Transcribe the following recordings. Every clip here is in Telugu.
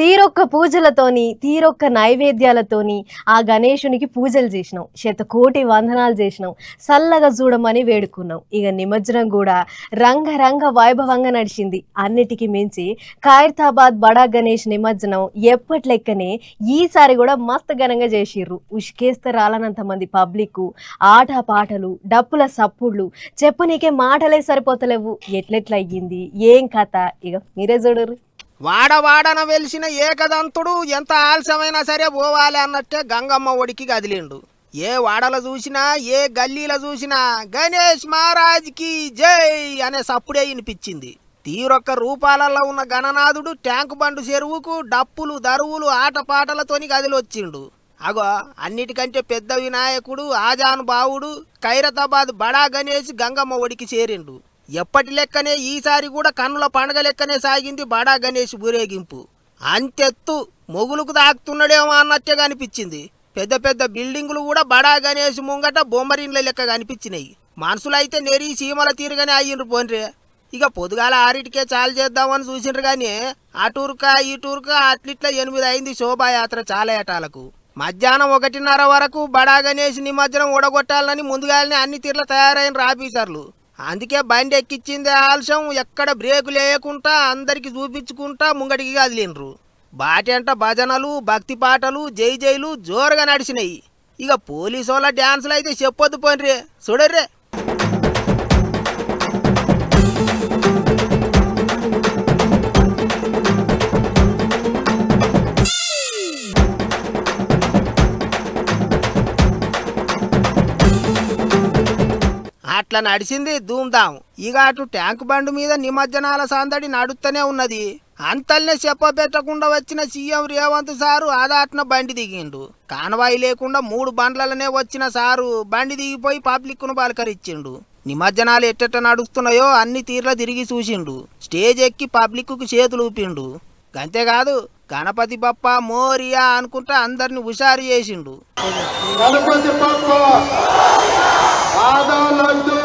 తీరొక్క పూజలతోని తీరొక్క నైవేద్యాలతోని ఆ గణేశునికి పూజలు చేసినాం. శతకోటి వందనాలు చేసినాం. చల్లగా చూడమని వేడుకున్నాం. ఇక నిమజ్జనం కూడా రంగరంగ వైభవంగా నడిచింది. అన్నిటికీ మించి ఖైరతాబాద్ బడా గణేష్ నిమజ్జనం ఎప్పట్లెక్కనే ఈసారి కూడా మస్తు ఘనంగా చేసిర్రు. ఉష్కేస్తే రాలనంత మంది పబ్లిక్ ఆట పాటలు డప్పుల సప్పుళ్ళు చెప్పనీకే మాటలే సరిపోతలేవు. ఎట్లెట్లయ్యింది? ఏం కథ? ఇక మీరే చూడరు వాడవాడన వెలిసిన ఏకదంతుడు ఎంత ఆలస్యమైనా సరే పోవాలి అన్నట్టే గంగమ్మ ఒడికి కదిలిండు. ఏ వాడల చూసినా ఏ గల్లీల చూసినా గణేష్ మహారాజ్కి జై అనే సప్పుడే వినిపించింది. తీరొక్క రూపాలలో ఉన్న గణనాథుడు ట్యాంకు బండు చెరువుకు డప్పులు దరువులు ఆటపాటలతోని కదిలొచ్చిండు. అగో అన్నిటికంటే పెద్ద వినాయకుడు ఆజాన్ బావుడు ఖైరతాబాద్ బడా గణేష్ గంగమ్మ ఒడికి చేరిండు. ఎప్పటి లెక్కనే ఈసారి కూడా కన్నుల పండగ లెక్కనే సాగింది బడా గణేష్ ఊరేగింపు. అంతెత్తు మొగులకు తాకుతున్నాడేమో అన్నట్టుగా అనిపించింది. పెద్ద పెద్ద బిల్డింగులు కూడా బడా గణేష్ ముంగట బొమ్మరిన్ల లెక్క కనిపించినాయి మనుషులైతే నెరి సీమల తీరుగానే అయ్యిండ్రు పోన్రే. ఇక పొద్దుగాల ఆరిటికే చాలు చేద్దామని చూసిండ్రు కానీ ఆ టూర్కా ఈ టూర్కా అట్లిట్లా ఎనిమిది అయింది శోభాయాత్ర చాలా ఏటాలకు మధ్యాహ్నం ఒకటిన్నర వరకు బడా గణేష్ నిమజ్జనం ఓడగొట్టాలని ముందుగానే అన్ని తీర్ల తయారైన రాఫీసర్లు అందుకే బండి ఎక్కిచ్చింది ఆలస్యం. ఎక్కడ బ్రేకు లేకుండా అందరికి చూపించుకుంటా ముంగడికి కదిలినరు బాటంట భజనలు భక్తి పాటలు జై జైలు జోరుగా నడిచినాయి. ఇక పోలీసు వాళ్ళ డ్యాన్సులు అయితే చెప్పొద్దు పోన్రే. చూడర్రే. అట్లా నడిచింది ధూమ్ధాం ఇక అటు ట్యాంక్ బండి మీద నిమజ్జనాల సందడి నడుస్తూనే ఉన్నది. అంతల్నే చెప్పబెట్టకుండా వచ్చిన సీఎం రేవంత్ సారు ఆదాట్న బండి దిగిండు. కానవాయి లేకుండా మూడు బండ్లలోనే వచ్చిన సారు బండి దిగిపోయి పబ్లిక్ను పలకరించిండు నిమజ్జనాలు ఎట్టెట్ట నడుస్తున్నాయో అన్ని తీర్ల తిరిగి చూసిండు. స్టేజ్ ఎక్కి పబ్లిక్కు చేతులు ఊపిండు అంతేకాదు గణపతి బప్ప మోరియా అనుకుంటా అందరిని హుషారు చేసిండు. గణపతి బప్ప ఆదాలద్దు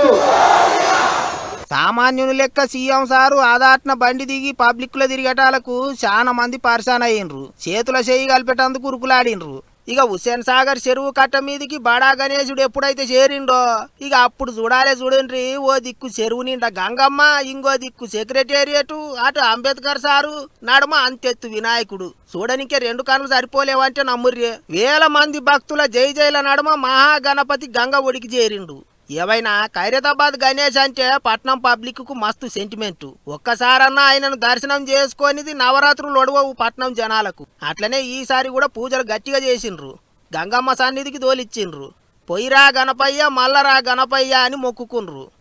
సామాన్యుని లెక్క సీఎం సారు ఆదాట్న బండి దిగి పబ్లిక్ తిరిగటాలకు చాలా మంది పరిశాన్ అయ్యిండ్రు. చేతుల చేయి కలిపేటందుకు ఉరుకులాడిండ్రు. ఇక హుస్సేన్ సాగర్ చెరువు కట్ట మీదికి బడా గణేశుడు ఎప్పుడైతే చేరిండో ఇక అప్పుడు చూడాలే చూడండి ఓ దిక్కు చెరువు నిండా గంగమ్మ ఇంకో దిక్కు సెక్రటేరియట్ అటు అంబేద్కర్ సారు నడుమ అంతెత్తు వినాయకుడు. చూడనికే రెండు కన్నులు సరిపోలేవంటే నమ్ముర్రే. వేల మంది భక్తుల జై జైల నడుమ మహాగణపతి గంగ ఒడికి చేరిండు. ఏవైనా ఖైరతాబాద్ గణేష్ అంటే పట్నం పబ్లిక్కు మస్తు సెంటిమెంట్. ఒక్కసారన్నా ఆయనను దర్శనం చేసుకొనిది నవరాత్రులు ఒడవవు పట్నం జనాలకు. అట్లనే ఈసారి కూడా పూజలు గట్టిగా చేసిండ్రు. గంగమ్మ సన్నిధికి తోలిచ్చిండ్రు. పొయ్యిరా గణపయ్య మల్లరా గణపయ్య అని మొక్కుకుండ్రు.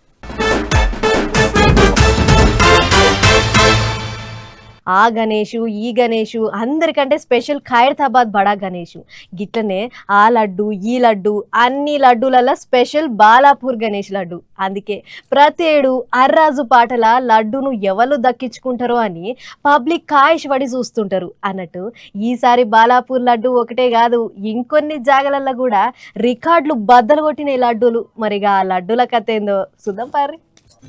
ఆ గణేషు ఈ గణేషు అందరికంటే స్పెషల్ ఖైరతాబాద్ బడా గణేషు. గిట్లనే ఆ లడ్డు ఈ లడ్డు అన్ని లడ్డూలలో స్పెషల్ బాలాపూర్ గణేష్ లడ్డు. అందుకే ప్రతి ఏడు అర్రాజు పాటల లడ్డును ఎవరు దక్కించుకుంటారో అని పబ్లిక్ కాయిష్ పడి చూస్తుంటారు. అన్నట్టు ఈసారి బాలాపూర్ లడ్డు ఒకటే కాదు ఇంకొన్ని జాగలల్లో కూడా రికార్డులు బద్దలు కొట్టిన లడ్డూలు. మరిగా ఆ లడ్డూల కథ ఏందో చూద్దాం పారి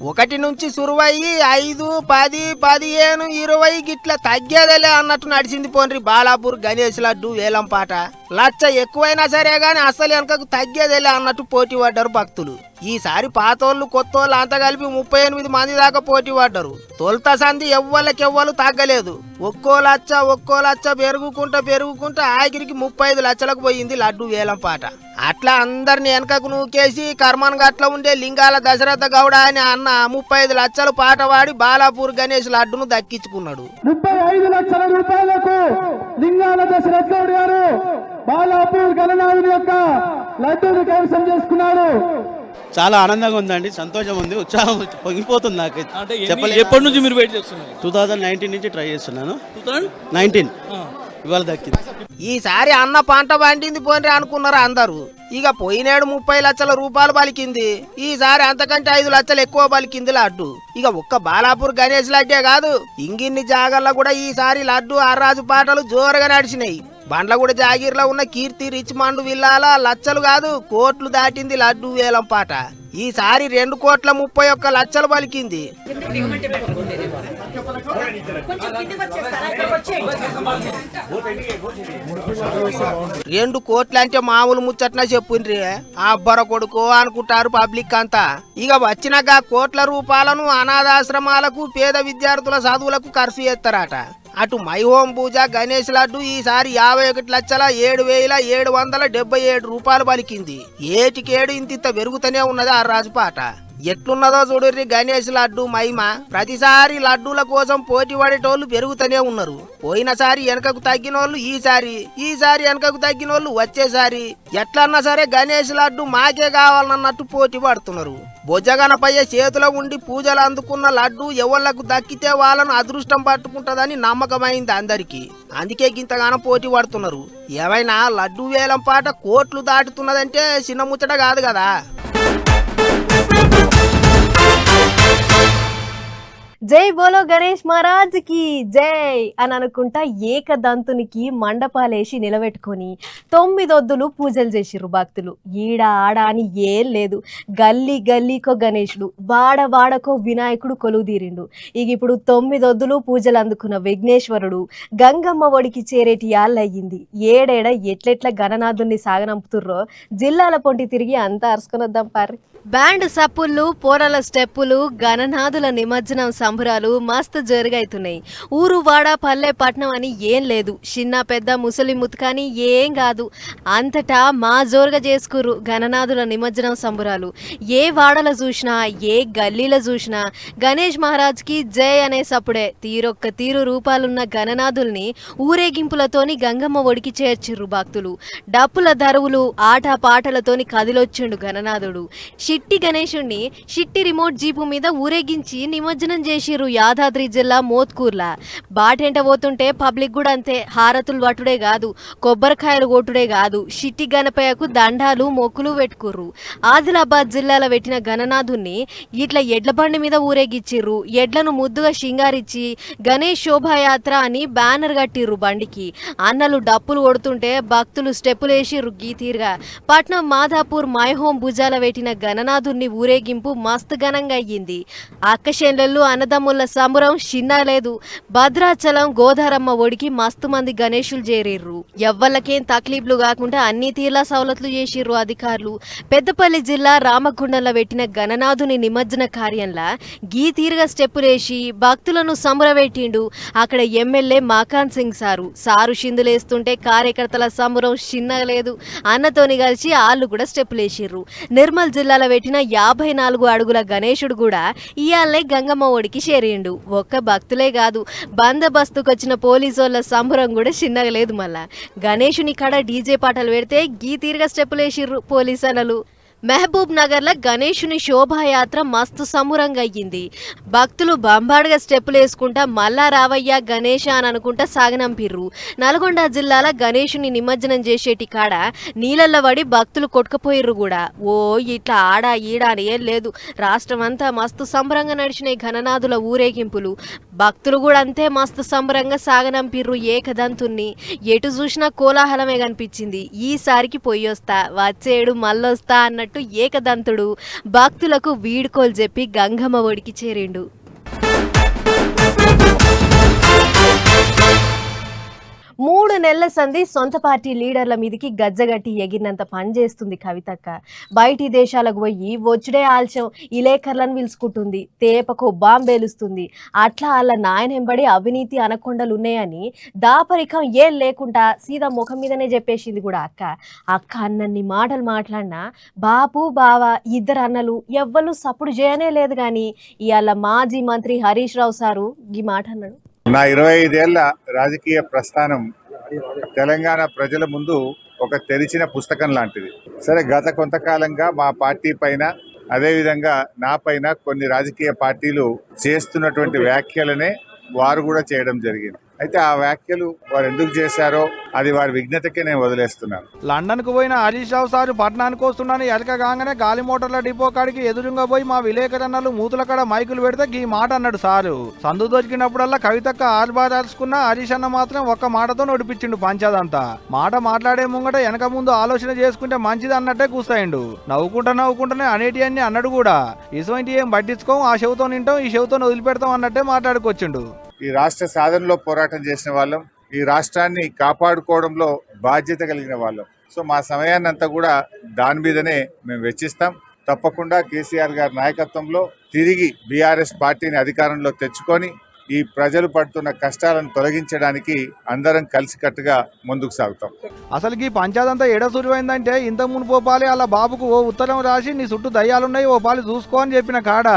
ఒకటి నుంచి సురువయ్యి ఐదు పది పదిహేను ఇరవై గిట్ల తగ్గేదేలే అన్నట్టు నడిచింది పోన్రి బాలాపూర్ గణేష్ లడ్డు వేలంపాట. లచ్చ ఎక్కువైనా సరే గాని అసలు వెనకకు తగ్గేదేలే అన్నట్టు పోటీ పడ్డారు భక్తులు. ఈసారి పాతోళ్ళు కొత్తోళ్ళు అంతా కలిపి ముప్పై ఎనిమిది మంది దాకా పోటీ పడ్డారు. తొలుత సంధి ఎవ్వలకెవ్వలు తగ్గలేదు. ఒక్కో లచ్చ ఒక్కో లచ్చ పెరుగుకుంటా పెరుగుకుంటా ఆఖరికి ముప్పై ఐదు లక్షలకు పోయింది లడ్డు వేలం పాట. అట్లా అందరిని వెనకకు నూకేసి కర్మన్ గట్ల ఉండే లింగాల దశరథ గౌడ అని అన్న ముప్పై ఐదు లక్షలు పాట పాడి బాలాపూర్ గణేష్ లడ్డును దక్కించుకున్నాడు. ముప్పై ఐదు లక్షల రూపాయలకు లింగాల దశరథ గౌడ్ గారు బాలాపూర్ గణనాథుని యొక్క లడ్డూని కైవసం చేసుకున్నాడు చాలా ఆనందంగా ఉందండి సంతోషం ఉంది ఉత్సాహం పొంగిపోతుంది నాకు. అంటే చెప్పలేదు ఎప్పటి నుంచి మీరు వెయిట్ చేస్తున్నారు? టూ థౌజండ్ నైన్టీన్ నుంచి ట్రై చేస్తున్నాను. టూ నైన్టీన్ ఇవాళ దక్కింది. ఈసారి అన్న పంట పండింది పోన్రి అనుకున్నారు అందరూ. ఇక పోయినేడు ముప్పై లక్షల రూపాయలు పలికింది. ఈసారి అంతకంటే ఐదు లక్షలు ఎక్కువ పలికింది లడ్డు. ఇక ఒక్క బాలాపూర్ గణేష్ లడ్డే కాదు ఇంగిన్ని జాగల్లో కూడా ఈసారి లడ్డు ఆర్రాజు పాటలు జోరుగా నడిచినాయి. బండ్లగూడ జాగీర్లో ఉన్న కీర్తి రిచ్ మండు విల్లాల లచ్చలు కాదు కోట్లు దాటింది లడ్డు వేలం పాట. ఈసారి రెండు కోట్ల ముప్పై ఒక్క లక్షలు పలికింది. రెండు కోట్లు అంటే మామూలు ముచ్చట్న చెప్పుండ్రి. ఆ అబ్బర కొడుకు అనుకుంటారు పబ్లిక్ అంతా. ఇక వచ్చినాక కోట్ల రూపాయలను అనాథాశ్రమాలకు పేద విద్యార్థుల చదువులకు ఖర్చు చేస్తారట. అటు మై హోమ్ పూజ గణేష్ లడ్డు ఈసారి యాభై ఒకటి లక్షల ఏడు వేల ఏడు వందల డెబ్బై ఏడు రూపాయలు పలికింది. ఏటికేడు ఇంత పెరుగుతూనే ఉన్నది ఆ రాజుపాట. ఎట్లున్నదో చూడుర్రి గణేష్ లడ్డు మహిమ. ప్రతిసారి లడ్డూల కోసం పోటీ పడేటోళ్ళు పెరుగుతూనే ఉన్నారు. పోయినసారి వెనకకు తగ్గినోళ్ళు ఈసారి ఈసారి వెనకకు తగ్గినోళ్ళు వచ్చేసారి ఎట్లన్నా సరే గణేష్ లడ్డు మాకే కావాలన్నట్టు పోటీ పడుతున్నారు. భుజగనపయ్య చేతిలో ఉండి పూజలు అందుకున్న లడ్డు ఎవళ్ళకు దక్కితే వాళ్ళను అదృష్టం పట్టుకుంటుందని నమ్మకమైంది అందరికీ. అందుకే ఇంతగానో పోటీ పడుతున్నారు. ఏమైనా లడ్డు వేలం పాట కోట్లు దాటుతున్నదంటే చిన్న ముచ్చట కాదు కదా. జై బోలో గణేష్ మహారాజ్కి జై అని అనుకుంటా ఏకదంతునికి మండపాలేసి నిలబెట్టుకొని తొమ్మిదొద్దులు పూజలు చేసిర్రు భక్తులు. ఈడ ఆడ అని ఏం లేదు. గల్లీ గల్లీకో గణేశుడు వాడ వాడకో వినాయకుడు కొలువు తీరిండు ఇక ఇప్పుడు తొమ్మిదొద్దులు పూజలు అందుకున్న విఘ్నేశ్వరుడు గంగమ్మ ఒడికి చేరేటి యాళ్ళయ్యింది ఏడేడ ఎట్లెట్ల గణనాథుణ్ణి సాగనంపుతుర్రో జిల్లాల పొంటి తిరిగి అంతా అరుసుకునొద్దాం పారి బ్యాండ్ సప్పుళ్ళు పోరల స్టెప్పులు గణనాథుల నిమజ్జనం సంబరాలు మస్తు జరుగైతున్నాయి. ఊరు వాడ పల్లె పట్నం అని ఏం లేదు. చిన్న పెద్ద ముసలి ముత్కాని ఏం కాదు. అంతటా మా జోరుగా చేసుకుర్రు గణనాథుల నిమజ్జనం సంబురాలు. ఏ వాడల చూసినా ఏ గల్లీల చూసినా గణేష్ మహారాజ్కి జై అనే సప్పుడే తీరొక్క తీరు రూపాలున్న గణనాథుల్ని ఊరేగింపులతోని గంగమ్మ ఒడికి చేర్చిర్రు భక్తులు. డప్పుల దరువులు ఆట పాటలతోని కదిలొచ్చిండు గణనాథుడు షిట్టి గణేశుణ్ణి షిట్టి రిమోట్ జీపు మీద ఊరేగించి నిమజ్జనం చేసి చేసిర్రు యాదాద్రి జిల్లా మోత్కూర్లా. బాటెంట పోతుంటే పబ్లిక్ కూడా అంతే హారతులు పట్టుడే కాదు కొబ్బరికాయలు కొట్టుడే కాదు షిట్టి గణపయ్యకు దండాలు మొక్కులు పెట్టుకుర్రు. ఆదిలాబాద్ జిల్లాలో పెట్టిన గణనాథుణ్ణి ఇట్లా ఎడ్ల బండి మీద ఊరేగిచ్చిర్రు. ఎడ్లను ముద్దుగా షింగారిచ్చి గణేష్ శోభాయాత్ర అని బ్యానర్ కట్టిర్రు బండికి. అన్నలు డప్పులు కొడుతుంటే భక్తులు స్టెప్పులు వేసిర్రు గీతీరుగా పట్నం మాధాపూర్ మైహోం భుజాల పెట్టిన గణనాథుణ్ణి ఊరేగింపు మస్తు ఘనంగా అయ్యింది. అన్నద అన్నదమ్ముల సంబరం చిన్న లేదు. భద్రాచలం గోదారమ్మ ఒడికి మస్తు మంది గణేషులు చేరిర్రు. ఎవ్వలకేం తక్లీఫ్లు కాకుండా అన్ని తీర్లా సవలతులు చేసిర్రు అధికారులు. పెద్దపల్లి జిల్లా రామగుండంలో పెట్టిన గణనాథుని నిమజ్జన కార్యంలా గీ తీరుగా స్టెప్పులేసి భక్తులను సంబరపెట్టిండు అక్కడ MLA Makkan Singh sir. Sir షిందులేస్తుంటే కార్యకర్తల సంబరం చిన్న లేదు. అన్నతోని కలిసి వాళ్ళు కూడా స్టెప్పులేసిర్రు. నిర్మల్ జిల్లాలో పెట్టిన యాభై నాలుగు అడుగుల గణేశుడు కూడా ఇయాలే గంగమ్మ ఒడికి చేరిండు ఒక్క భక్తులే కాదు బందోబస్తుకొచ్చిన పోలీసోళ్ళ సంబరం కూడా చిన్నగా లేదు మళ్ళా. గణేషుని కడ డీజే పాటలు పెడితే గీ తీరుగా స్టెప్పులేసిర్రు పోలీసు అనలు మహబూబ్ నగర్లో గణేషుని శోభాయాత్ర మస్తు సమురంగా అయ్యింది భక్తులు బంబాడుగా స్టెప్పులు వేసుకుంటా మల్లా రావయ్య గణేష అని అనుకుంటా సాగనంపిర్రు నల్గొండ జిల్లాల గణేషుని నిమజ్జనం చేసేటి కాడ నీళ్ళల్లో పడి భక్తులు కొట్టుకుపోయిర్రు కూడా. ఓ ఇట్లా ఆడా ఈడా అని ఏం లేదు. రాష్ట్రం అంతా మస్తు సంబరంగా నడిచిన ఘననాథుల ఊరేగింపులు. భక్తులు కూడా అంతే మస్తు సంబరంగా సాగనంపిర్రు ఏకదంతుణ్ణి. ఎటు చూసినా కోలాహలమే కనిపించింది. ఈసారికి పొయ్యొస్తా వచ్చేడు మళ్ళొస్తా అన్నట్టు ఏకదంతుడు. భక్తులకు వీడుకోలు చెప్పి గంగమ్మ ఒడికి చేరిండు. మూడు నెలల సంధి సొంత పార్టీ లీడర్ల మీదకి గజ్జగట్టి ఎగిరినంత పని చేస్తుంది కవితక్క. బయటి దేశాలకు పోయి వచ్చుడే ఆల్చం ఇలేకర్లను పిలుచుకుంటుంది తేపకు బాంబేలుస్తుంది అట్లా వాళ్ళ నాయనెంబడి అవినీతి అనకొండలు ఉన్నాయని దాపరికం ఏం లేకుండా సీదా ముఖం మీదనే చెప్పేసింది కూడా అక్క. అక్క అన్నన్ని మాటలు మాట్లాడినా బాపు బావ ఇద్దరు అన్నలు ఎవ్వరు సప్పుడు చేయనే లేదు కానీ ఇవాళ మాజీ మంత్రి హరీష్ రావు సారు ఈ మాట అన్నాడు నా ఇరవై ఐదేళ్ళ రాజకీయ ప్రస్థానం తెలంగాణ ప్రజల ముందు ఒక తెరిచిన పుస్తకం లాంటిది. సరే గత కొంతకాలంగా మా పార్టీ పైన అదేవిధంగా నా పైన కొన్ని రాజకీయ పార్టీలు చేస్తున్నటువంటి వ్యాఖ్యలనే వారు కూడా చేయడం జరిగింది. అయితే ఆ వ్యాఖ్యలు వారు ఎందుకు చేశారో అది వారి విజ్ఞతకే నేను వదిలేస్తున్నాను. లండన్కు పోయిన హరీష్ రావు సార్ పట్టణానికి వస్తున్నాను. ఎలక కాగానే గాలి మోటార్ల డిపో కాడికి ఎదురుగా పోయి మా విలేకరన్నలు మూతుల కాడ మైకులు పెడితే ఈ మాట అన్నాడు సారు. సందు దొరికినప్పుడల్లా కవితక్క ఆల్బాదాల్చుకున్న హరీష్ అన్న మాత్రం ఒక్క మాటతో నడిపించిండు పంచదంతా. మాట మాట్లాడే ముంగట వెనక ముందు ఆలోచన చేసుకుంటే మంచిది అన్నట్టే కూస్తాయిండు. నవ్వుకుంటా నవ్వుకుంటానే అనేటి అన్ని అన్నాడు కూడా. ఇటువంటి ఏం పట్టించుకోం ఆ చెవుతో నింటాం ఈ చెవుతో వదిలిపెడతాం అన్నట్టే మాట్లాడుకొచ్చిండు. ఈ రాష్ట్ర సాధనలో పోరాటం చేసిన వాళ్ళం ఈ రాష్ట్రాన్ని కాపాడుకోవడంలో బాధ్యత కలిగిన వాళ్ళం. సో మా సమయాన్ని అంతా కూడా దాని మీదనే మేము వెచ్చిస్తాం. తప్పకుండా కేసీఆర్ గారి నాయకత్వంలో తిరిగి బీఆర్ఎస్ పార్టీని అధికారంలో తెచ్చుకొని ఈ ప్రజలు పడుతున్న కష్టాలను తొలగించడానికి అందరం కలిసికట్టుగా ముందుకు సాగుతాం. అసలు ఈ పంచాదంతా ఎడ సురువైందంటే ఇంత మును పోపాలి అలా బాబుకు ఓ ఉత్తరం రాసి నీ చుట్టూ దయ్యాలున్నాయి ఓ పాలి చూసుకో అని చెప్పిన కాడ.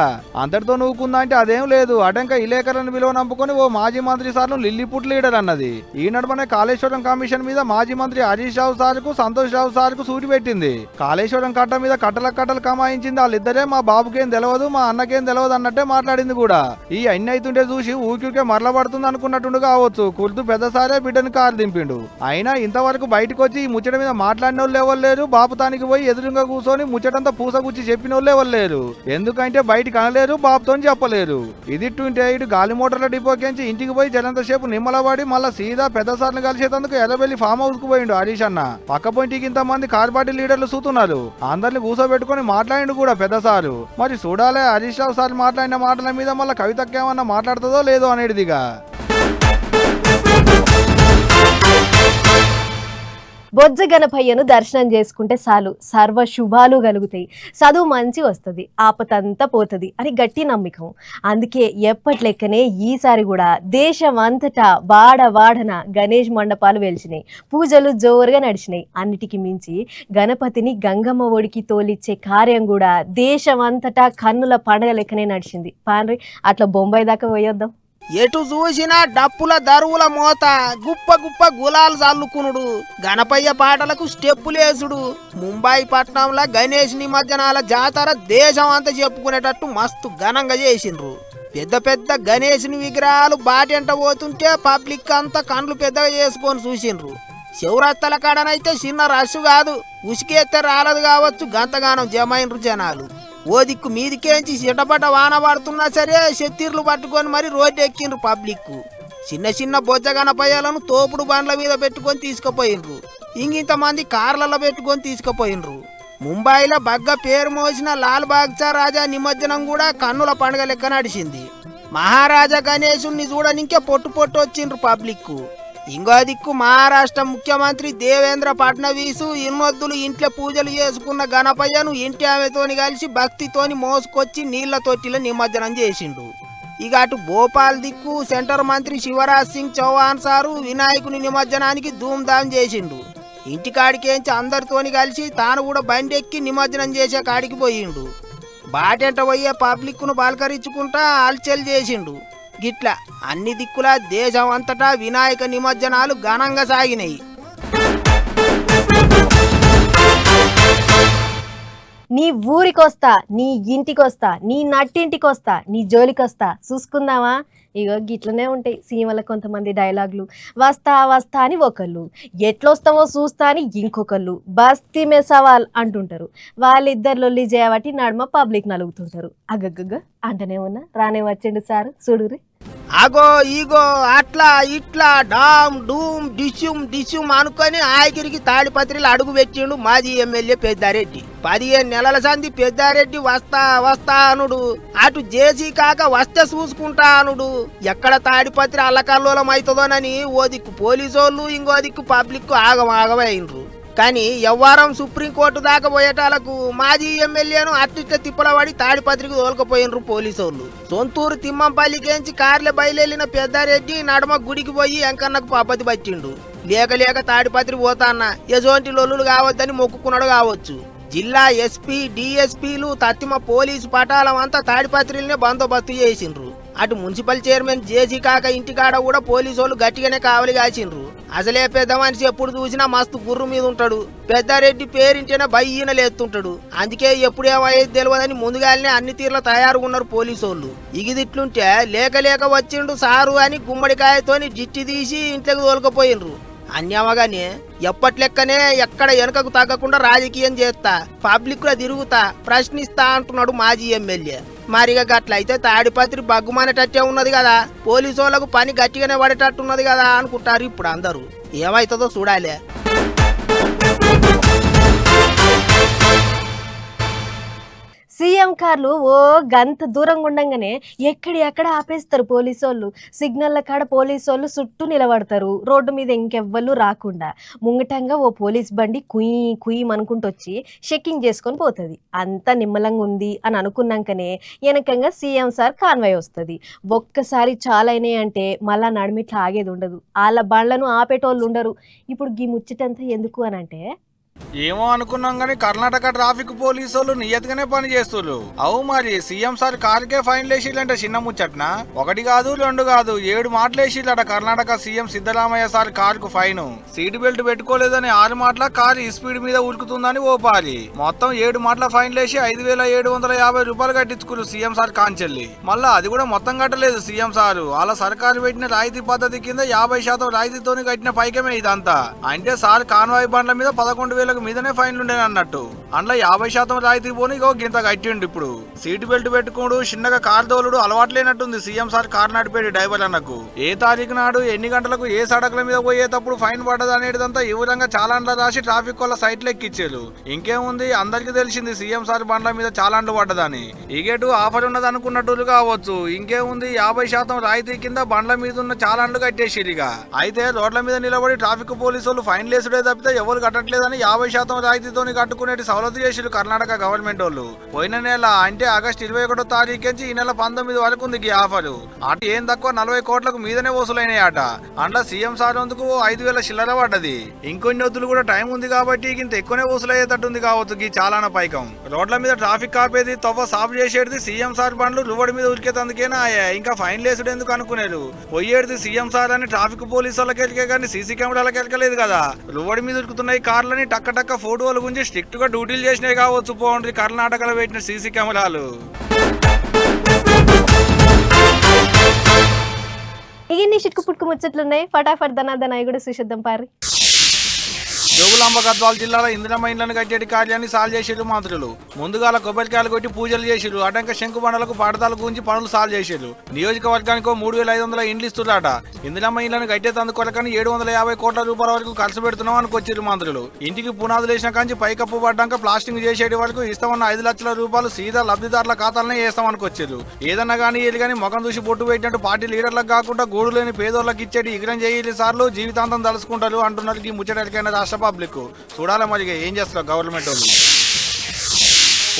అంతటితో నువ్వుకుందా అంటే అదేం లేదు. అటంక ఇలేకరని విలువ నంపుకొని ఓ మాజీ మంత్రి సార్ను లిల్లీపుట్ లీడర్ అన్నది. ఈ నడుమనే కాళేశ్వరం కమిషన్ మీద మాజీ మంత్రి హరీష్ రావు సార్కు సంతోష్ రావు సార్కు సూటి పెట్టింది. కాళేశ్వరం కట్ట మీద కట్టల కట్టలు కమాయించింది వాళ్ళిద్దరే మా బాబుకేం తెలియదు మా అన్నకేం తెలియదు అన్నట్టే మాట్లాడింది కూడా. ఈ అన్ని అవుతుంటే చూసి ఊరికే మరలబడుతుంది అనుకున్నట్టుండు కావచ్చు. కుర్తు పెద్దసారే బిడ్డను కారు దింపిండు. అయినా ఇంతవరకు బయటకు వచ్చి ఈ ముచ్చట మీద మాట్లాడిన వాళ్ళు ఎవరు లేరు? బాపుతానికి పోయి ఎదురుగా కూర్చొని ముచ్చటంతా పూసగుచ్చి చెప్పిన వాళ్ళు ఎవరు లేరు? ఎందుకంటే బయటికి అనలేరు బాపుతో చెప్పలేరు. ఇది ట్వంటీ ఎయిట్ గాలి మోటార్ల డిపోకించి ఇంటికి పోయి జనంతసేపు నిమ్మలబడి మళ్ళా సీదా పెద్ద సార్లు కలిసేందుకు ఎర్రబెల్లి ఫామ్ హౌస్కు పోయిండు హరీష్ అన్న. పక్క పొంటికి ఇంత మంది కార్ పార్టీ లీడర్లు చూస్తున్నారు అందరిని కూర్చోబెట్టుకొని మాట్లాడిండు కూడా పెద్ద సారు. మరి చూడాలే హరీష్ రావు సార్ మాట్లాడిన మాటల మీద మళ్ళీ కవితకేమన్నా మాట్లాడుతుందో లేదో అనేటిదిగా బొజ్జ గణపయ్యను దర్శనం చేసుకుంటే చాలు. సర్వ శుభాలు కలుగుతాయి. చదువు మంచి వస్తుంది. ఆపతంతా పోతుంది. అని గట్టి నమ్మకం. అందుకే ఎప్పట్లెక్కనే ఈసారి కూడా దేశం అంతటా వాడ వాడన గణేష్ మండపాలు వెలిచినాయి. పూజలు జోరుగా నడిచినాయి. అన్నిటికీ మించి గణపతిని గంగమ్మ ఒడికి తోలిచ్చే కార్యం కూడా దేశం అంతటా కన్నుల పండగ లెక్కనే నడిచింది. పాన్రి అట్లా బొంబాయి దాకా పోయొద్దాం. ఎటు చూసినా డప్పుల దరువుల మోత గుప్ప గుప్ప గులాలు చల్లుకునుడు గణపయ్య పాటలకు స్టెప్పులేసుడు ముంబై పట్నంలో గణేష్ నిమజ్జనాల జాతర దేశం అంతా చెప్పుకునేటట్టు మస్తు ఘనంగా చేసిండ్రు. పెద్ద పెద్ద గణేషుని విగ్రహాలు బాటెంట పోతుంటే పబ్లిక్ అంతా కండ్లు పెద్దగా చేసుకొని చూసిండ్రు. శివరత్తల కాడనైతే చిన్న రష్ కాదు. ఉసికేస్తే రాలదు కావచ్చు గంతగానం జమైండ్రు జనాలు. ఓ దిక్కు మీదికేంచి సిటపట వాన పడుతున్నా సరే శత్తిర్లు పట్టుకొని మరి రోడ్డు ఎక్కిండ్రు పబ్లిక్ చిన్న చిన్న బొజ్జగనపయ్యలను తోపుడు బండ్ల మీద పెట్టుకొని తీసుకుపోయిండ్రు. ఇంకింతమంది కార్లలో పెట్టుకొని తీసుకుపోయిండ్రు. ముంబైలో బగ్గ పేరు మోసిన లాల్ బాగ్చా రాజా నిమజ్జనం కూడా కన్నుల పండుగ లెక్క నడిచింది. మహారాజా గణేశుణ్ణి చూడనికే పొట్టు పొట్టు వచ్చిండ్రు పబ్లిక్ ఇంకో దిక్కు మహారాష్ట్ర ముఖ్యమంత్రి దేవేంద్ర ఫడ్నవీసు ఇన్నొద్దులు ఇంట్లో పూజలు చేసుకున్న గణపయ్యను ఇంటి ఆమెతోని కలిసి భక్తితోని మోసుకొచ్చి నీళ్ళ తొట్టిలో నిమజ్జనం చేసిండు. ఇక అటు భోపాల్ దిక్కు సెంటర్ మంత్రి శివరాజ్ సింగ్ చౌహాన్ సారు వినాయకుని నిమజ్జనానికి ధూమ్ధామ్ చేసిండు. ఇంటికాడికేంచి అందరితోని కలిసి తాను కూడా బండెక్కి నిమజ్జనం చేసే కాడికి పోయిండు. బాటెంట పోయే పబ్లిక్ను పలకరించుకుంటా అల్చెల్ చేసిండు. గిట్ల అన్ని దిక్కులా దేశం అంతటా వినాయక నిమజ్జనాలు ఘనంగా సాగినాయి. నీ ఊరికొస్తా నీ ఇంటికొస్తా నీ నట్టింటికొస్తా నీ జోలికొస్తా చూసుకుందామా? ఇగో గిట్లనే ఉంటాయి సీమల కొంతమంది డైలాగులు. వస్తా వస్తా అని ఒకళ్ళు. ఎట్లొస్తామో చూస్తా అని ఇంకొకళ్ళు. బస్తీ మెసవాల్ అంటుంటారు. వాళ్ళిద్దరు లొల్లి చేయబట్టి నడుమ పబ్లిక్ నలుగుతుంటారు. అగ్గగ్గ అంటనే ఉన్నా. రానే వచ్చిండు సార్. చూడురి అగో ఈగో అట్లా ఇట్లా డామ్ డూమ్ డిష్యూమ్ డిష్యూమ్ అనుకొని ఆఖరికి తాడిపత్రిలో అడుగు పెట్టిండు మాజీ ఎమ్మెల్యే పెద్దారెడ్డి. పదిహేను నెలల సంది పెద్దారెడ్డి వస్తా వస్తా అనుడు. అటు జేసీ కాక వస్తే చూసుకుంటా అనుడు. ఎక్కడ తాడిపత్రి అల్లకల్లోలం అవుతుందోనని ఓ దిక్కు పోలీసోళ్ళు ఇంకో దిక్కు పబ్లిక్ ఆగం ఆగమైండ్రు కానీ ఎవ్వారం సుప్రీంకోర్టు దాకా పోయేటాలకు మాజీ ఎమ్మెల్యేను అట్టిట్ట తిప్పలబడి తాడిపత్రికి తోలుకపోయినరు పోలీసోళ్ళు. సొంతూరు తిమ్మంపల్లికేంచి కార్లే బయలుదేరిన పెద్దారెడ్డి నడమ గుడికి పోయి ఎంకన్నకు పద్ధతి పట్టిండు. లేక లేక తాడిపత్రి పోతాన్న ఎజోంటి లొల్లులు కావద్దని మొక్కుకున్నాడు కావచ్చు. జిల్లా ఎస్పీ డిఎస్పీలు తత్తిమ పోలీసు పటాలం అంతా తాడిపత్రిలనే బందోబస్తు చేసిండ్రు. అటు మున్సిపల్ చైర్మన్ జేసీ కాక ఇంటికాడ కూడా పోలీసు గట్టిగానే కావలి కాచిండ్రు అసలే పెద్ద మనిషి ఎప్పుడు చూసినా మస్తు గుర్రు మీద ఉంటాడు. పెద్దారెడ్డి పేరింటేనే బయ్యన లేస్తుంటాడు. అందుకే ఎప్పుడు ఏమయ్యేది తెలియదని ముందుగానే అన్ని తీర్ల తయారుగా ఉన్నారు పోలీసు వాళ్ళు ఇగిదిట్లుంటే లేక లేక వచ్చిండు సారు అని గుమ్మడికాయతోని జిట్టి తీసి ఇంట్లోకి తోలుకపోయిండ్రు. అన్యమగానే ఎప్పట్లెక్కనే ఎక్కడ వెనకకు తగ్గకుండా రాజకీయం చేస్తా పబ్లిక్లో తిరుగుతా ప్రశ్నిస్తా అంటున్నాడు మాజీ ఎమ్మెల్యే. మరిగా గట్లయితే తాడిపత్రి బగ్గుమనేటట్టే ఉన్నది కదా. పోలీసు వాళ్ళకు పని గట్టిగానే పడేటట్టున్నది కదా అనుకుంటారు ఇప్పుడు అందరూ. ఏమైతుందో చూడాలి. కార్లు ఓ గంత దూరంగా ఉండగానే ఎక్కడి ఎక్కడ ఆపేస్తారు పోలీసు వాళ్ళు సిగ్నల్ల కాడ పోలీసు వాళ్ళు చుట్టూ నిలబడతారు. రోడ్డు మీద ఇంకెవ్వరు రాకుండా. ముంగటంగా ఓ పోలీస్ బండి కుయి కుయి అనుకుంటూ వచ్చి చెక్కింగ్ చేసుకొని పోతుంది. అంతా నిమ్మలంగా ఉంది అని అనుకున్నాకనే వెనకంగా సీఎం సార్ కాన్వాయ్ వస్తుంది. ఒక్కసారి చాలా అయినాయి అంటే మళ్ళా నడిమిట్లా ఆగేది ఉండదు. వాళ్ళ బండ్లను ఆపేటోళ్ళు ఉండరు. ఇప్పుడు గీ ముచ్చటంతా ఎందుకు అని అంటే ఏమో అనుకున్నాం కానీ కర్ణాటక ట్రాఫిక్ పోలీసు వాళ్ళు నియత్గానే పని చేస్తున్నారు అవు మరి సీఎం సార్ కారుకే ఫైన్ లేసిల్లంటే చిన్న ముచ్చట్న? ఒకటి కాదు రెండు కాదు ఏడు మాటలు వేసిల్లట కర్ణాటక సీఎం సిద్ధరామయ్య సార్ కారుకు ఫైన్. సీట్ బెల్ట్ పెట్టుకోలేదని ఆరు మాటల కారు ఈ స్పీడ్ మీద ఉరుకుతుందని ఓపాలి మొత్తం ఏడు మాటల ఫైన్ లేసి ఐదు వేల ఏడు వందల యాభై రూపాయలు కట్టించుకున్నారు సీఎం సార్ కాంచెల్లి. మళ్ళా అది కూడా మొత్తం కట్టలేదు సీఎం సార్. అలా సర్కారు పెట్టిన రాయితీ పద్ధతి కింద యాభై శాతం రాయితీతోని కట్టిన పైకమే ఇదంతా. అంటే సార్ కాన్వాయ్ బండ్ల మీద పదకొండు వేలకు మీదనే ఫైన్లు ఉండేది అన్నట్టు. అందులో యాభై శాతం రాయితీ పోని ఇగో గింత కట్టిండు ఇప్పుడు. సీట్ బెల్ట్ పెట్టుకోడు చిన్నగా కార్ దోలుడు అలవాట్లేనట్టుంది సీఎం సార్ కార్ నడిపేడు డ్రైవర్ అన్నకు. ఏ తారీఖు నాడు ఎన్ని గంటలకు ఏ సడకుల మీద పోయేటప్పుడు ఫైన్ పడ్డది అనేటిదంతా ఈ విధంగా చాలాన్లు రాసి ట్రాఫిక్ వల్ల సైట్లు ఎక్కిచ్చారు ఇంకేముంది? అందరికీ తెలిసింది సీఎం సార్ బండ్ల మీద చాలాండ్లు పడ్డదని. ఇగేటు ఆఫర్ ఉన్నది అనుకున్నట్టు కావచ్చు. ఇంకేముంది? యాభై శాతం రాయితీ కింద బండ్ల మీద ఉన్న చాలాండ్లు కట్టేసిరు ఇక అయితే రోడ్ల మీద నిలబడి ట్రాఫిక్ పోలీసు వాళ్ళు ఫైన్ లేసుడే తప్పితే ఎవరు కట్టట్లేదని యాభై శాతం రాయితీతోని కట్టుకునేటి సవలతు చేసిరు కర్ణాటక గవర్నమెంట్ వాళ్ళు. పోయిన నెల అంటే ఆగస్టు ఇరవై ఒకటో తారీఖు నుంచి ఈ నెల పంతొమ్మిది వరకు ఉంది ఈ ఆఫర్. అటు ఏం తక్కువ నలభై కోట్లకు మీదనే వసూలైనాయట. అందులో సీఎం సార్ అందుకు ఐదు వేల చిల్లర పడ్డది. ఇంకొన్ని వద్దులు కూడా టైం ఉంది కాబట్టి ఇంత ఎక్కువనే వసూలయ్యేటట్టుంది కావచ్చు ఈ చాలాన పైకం. రోడ్ల మీద ట్రాఫిక్ ఆపేది తవ్వ సాఫ్ చేసేది సీఎం సార్ బండ్లు రువడి మీద ఉరికేతందుకేనా ఆయా ఇంకా ఫైన్ లేసుడు ఎందుకు అనుకునేది పోయేది సీఎం సార్ అని ట్రాఫిక్ పోలీసు వాళ్ళకెళ్ళకే కానీ సీసీ కెమెరాలకు ఎరకలేదు కదా. రువడి మీద ఉరుకుతున్నాయి కార్లని టక్ టక్క ఫోటోల గురించి స్ట్రిక్ట్గా డ్యూటీలు చేసినాయి కావచ్చు పోండి కర్ణాటకలో పెట్టిన సీసీ కెమెరాలు. ఇవన్నీ చిట్కు పుట్టుకు ముచ్చట్లున్నాయి. ఫటాఫట్ ధనాధన కూడా చూసేద్దాం పారి. జోగులాంబ గద్వాల జిల్లాలో ఇందిరమ్మ ఇండ్లను కట్టేటి కార్యాన్ని సాల్వ్ చేసేరు మంత్రులు. ముందుగాల కొబ్బరికాయలు కొట్టి పూజలు చేసిరు అటంక శంకు బండలకు పాడతాల గురించి పనులు సాల్వ్ చేసిరు నియోజకవర్గానికి మూడు వేల ఐదు వందల ఇండ్లు ఇస్తున్నారట ఇందిరమ్మ ఇండ్లను కట్టేతందుకు కొరకని ఏడు వందల యాభై కోట్ల రూపాయల వరకు ఖర్చు పెడుతున్నాం అనుకొచ్చిరు మంత్రులు. ఇంటికి పునాదులు వేసిన కాంచి పైకప్పు పడ్డాక ప్లాస్టింగ్ చేసేటి వరకు ఇస్తామన్న ఐదు లక్షల రూపాయలు సీదా లబ్ధిదారుల ఖాతాలనే వేస్తామనుకొచ్చారు ఏదన్నా కానీ ఏది కానీ ముఖం చూసి బొట్టు పెట్టినట్టు పార్టీ లీడర్లకు కాకుండా గూడు లేని పేదోళ్ళకి ఇచ్చేటి ఇగ్రం చేయాలి సార్లు. జీవితాంతం తలుసుకుంటారు అంటున్నారు ఈ ముచ్చటకైన రాష్ట్రపతి పబ్లిక్ చూడాల మరి ఏం చేస్తారు గవర్నమెంట్ వాళ్ళు?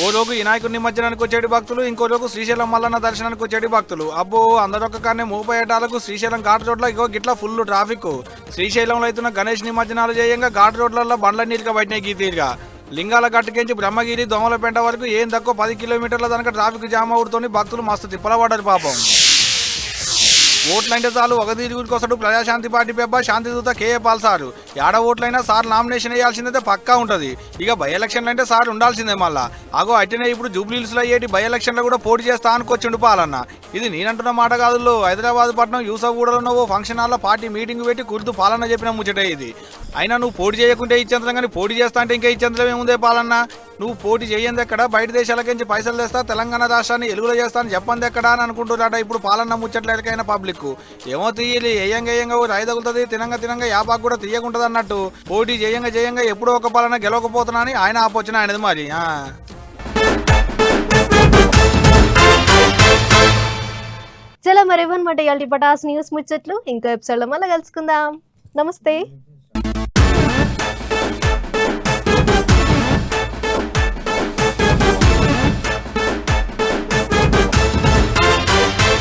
ఓ రోజు వినాయకుడి నిమజ్జనానికి వచ్చేటి భక్తులు ఇంకో రోజు శ్రీశైలం మల్లన్న దర్శనానికి వచ్చేటి భక్తులు. అబ్బో అందరొక్క కానీ మూపేటాలకు శ్రీశైలం ఘాట్ రోడ్ల ఇగో గిట్ల ఫుల్ ట్రాఫిక్ శ్రీశైలంలో అవుతున్న గణేష్ నిమజ్జనాలు చేయంగా ఘాట్ రోడ్లలో బండ్ల నీటిగా బయటనే గీతీరుగా లింగాల గట్టుకించి బ్రహ్మగిరి దోమలపేట వరకు ఏం తక్కువ పది కిలోమీటర్ల దానికి ట్రాఫిక్ జామ్ అవుతూనే భక్తులు మస్తు తిప్పలబడ్డారు పాపం. ఓట్లంటే చాలు ఒక తీరుగురికి వస్తాడు. ప్రజాశాంతి పార్టీ పెబ్బ శాంతిదూత కేఏ పాల్ సారు. ఏడ ఓట్లైనా సార్ నామినేషన్ వేయాల్సిందైతే పక్కా ఉంటుంది. ఇక బై ఎలక్షన్లు అంటే సార్ ఉండాల్సిందే మళ్ళా. అగో అట్టినే ఇప్పుడు జూబ్లీహిల్స్లో అయ్యేటి బై ఎలక్షన్లో కూడా పోటీ చేస్తా అనుకొచ్చిండు పాలన్న. ఇది నేనంటున్న మాట కాదు హైదరాబాద్ పట్నం యూసఫ్గూడలో ఓ ఫంక్షన్ హాల్లో పార్టీ మీటింగ్ పెట్టి కుర్దు పాలన చెప్పిన ముచ్చట ఇది. అయినా నువ్వు పోటీ చేయకుంటే ఇచ్చేంద్రం కానీ పోటీ చేస్తా అంటే ఇంకా ఇచ్చేంద్రం ఏముందే పాలన్న? నువ్వు పోటీ చేయంది ఎక్కడ? బయట దేశాలకించి పైసలు తెస్తా తెలంగాణ రాష్ట్రాన్ని ఎలుగులో చేస్తా అని చెప్పంది ఎక్కడ అని అనుకుంటున్నారట ఇప్పుడు పాలన ముచ్చట్లకైనా పబ్లిక్. ఏమో తీయలి ఏయంగా ఏయంగా రైతగులుతుంది తినంగా తినంగా యాపాకు కూడా తీయకుంటది అన్నట్టు. పోటీ చేయంగా చేయంగా ఎప్పుడో ఒక పాలన గెలవకపోతున్నా అని ఆయన ఆపొచ్చిన ఆయనది మరి. చలో మరి ఇవ్వనమాట ఇవాళ పటాస్ న్యూస్ ముచ్చట్లు ఇంకో ఎపిసోడ్లో మళ్ళీ కలుసుకుందాం. నమస్తే.